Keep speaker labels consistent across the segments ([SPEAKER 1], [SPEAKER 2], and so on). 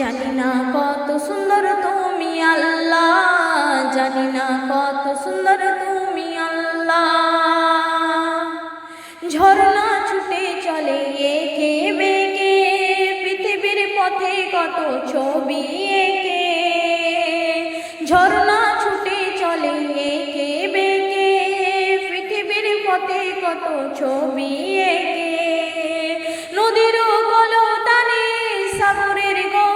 [SPEAKER 1] জানি না কত সুন্দর তুমি আল্লাহ, জানি না কত সুন্দর তুমি আল্লাহ। ঝর্ণা ছুটে চলে একে বেগে, পৃথিবীর পথে কত ছবি একে। ঝর্ণা ছুটে চলে একে বেগে, পৃথিবীর পথে কত ছবি একে। নদীর কলতানে সাগরের গর্জনে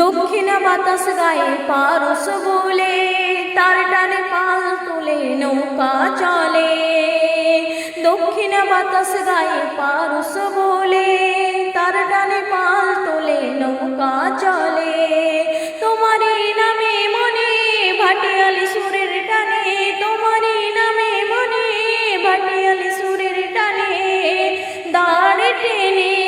[SPEAKER 1] দক্ষিণা বাতাস গায়ে পারস বলে, তার টানে পাল তুলে নৌকা চলে। দক্ষিণা বাতাস গায়ে পারস বলে, তার টানে পাল তোলে নৌকা চলে। তোমারই নামে মনে ভাটিয়ালি সুরের টানে তোমারই নামে মনে ভাটিয়ালি সুরের টানে। দাঁড়ে টেনে